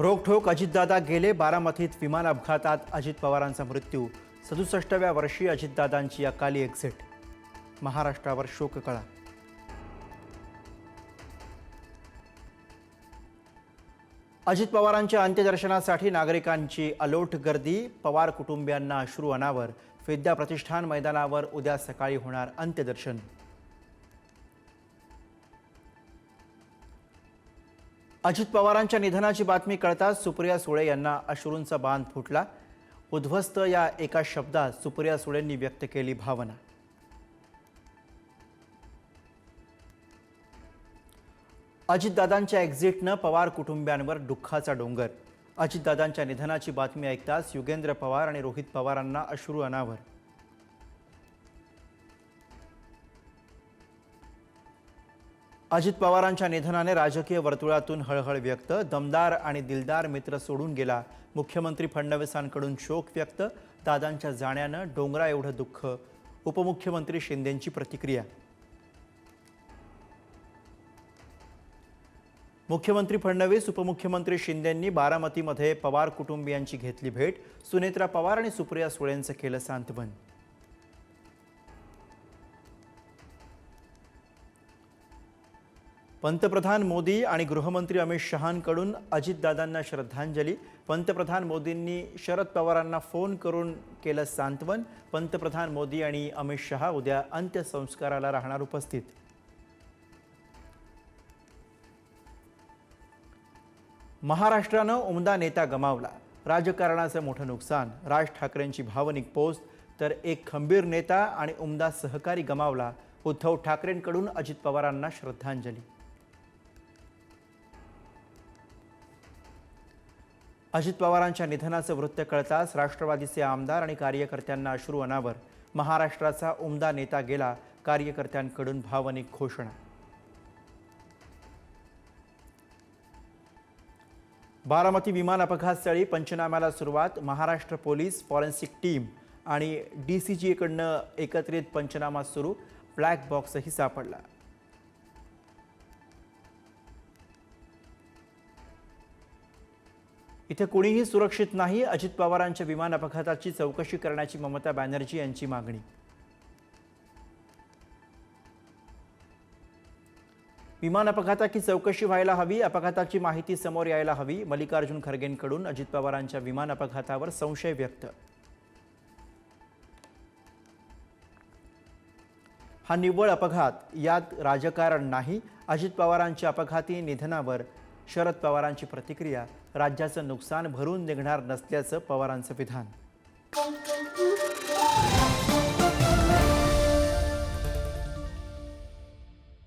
रोखोक अजितदादा गेले बारामतीत विमान अपघातात अजित पवारांचा मृत्यू. सदुसष्टव्या वर्षी अजितदादांची अकाली एक्झिट महाराष्ट्रावर शोककळा. अजित पवारांच्या अंत्यदर्शनासाठी नागरिकांची अलोट गर्दी पवार कुटुंबियांना अश्रू अनावर. विद्या प्रतिष्ठान मैदानावर उद्या सकाळी होणार अंत्यदर्शन. अजित पवारांच्या निधनाची बातमी कळताच सुप्रिया सुळे यांना अश्रूंचा बांध फुटला. उद्ध्वस्त या एका शब्दात सुप्रिया सुळेंनी व्यक्त केली भावना. अजितदादांच्या एक्झिटनं पवार कुटुंबियांवर दुःखाचा डोंगर. अजितदादांच्या निधनाची बातमी ऐकताच युगेंद्र पवार आणि रोहित पवारांना अश्रू अनावर. अजित पवारांच्या निधनाने राजकीय वर्तुळातून हळहळ व्यक्त. दमदार आणि दिलदार मित्र सोडून गेला. मुख्यमंत्री फडणवीसांकडून शोक व्यक्त. दादांच्या जाण्यानं डोंगरा एवढं दुःख. उपमुख्यमंत्री शिंदेंची प्रतिक्रिया. मुख्यमंत्री फडणवीस उपमुख्यमंत्री शिंदेंनी बारामतीमध्ये पवार कुटुंबियांची घेतली भेट. सुनेत्रा पवार आणि सुप्रिया सुळेंचं केलं सांत्वन. पंतप्रधान मोदी आणि गृहमंत्री अमित शहांकडून अजितदादांना श्रद्धांजली. पंतप्रधान मोदींनी शरद पवारांना फोन करून केलं सांत्वन. पंतप्रधान मोदी आणि अमित शहा उद्या अंत्यसंस्काराला राहणार उपस्थित. महाराष्ट्रानं उमदा नेता गमावला. राजकारणाचं मोठं नुकसान. राज ठाकरेंची भावनिक पोस्ट तर एक खंबीर नेता आणि उमदा सहकारी गमावला. उद्धव ठाकरेंकडून अजित पवारांना श्रद्धांजली. अजित पवारांच्या निधनाचं वृत्त कळताच राष्ट्रवादीचे आमदार आणि कार्यकर्त्यांना अश्रू अनावर महाराष्ट्राचा उमदा नेता गेला कार्यकर्त्यांकडून भावनिक घोषणा. बारामती विमान अपघातस्थळी पंचनाम्याला सुरुवात महाराष्ट्र पोलीस फॉरेन्सिक टीम आणि डी सी जीकडनं एकत्रित पंचनामा सुरू ब्लॅक बॉक्सही सापडला. इथे कुणीही सुरक्षित नाही अजित पवारांच्या विमान अपघाताची चौकशी करण्याची ममता बॅनर्जी यांची मागणी. विमान अपघाताची चौकशी व्हायला हवी अपघाताची माहिती समोर यायला हवी मल्लिकार्जुन खरगेंकडून अजित पवारांच्या विमान अपघातावर संशय व्यक्त. हा निव्वळ अपघात यात राजकारण नाही अजित पवारांच्या अपघाती निधनावर शरद पवारांची प्रतिक्रिया राज्याचं नुकसान भरून निघणार नसल्याचं पवारांचं विधान.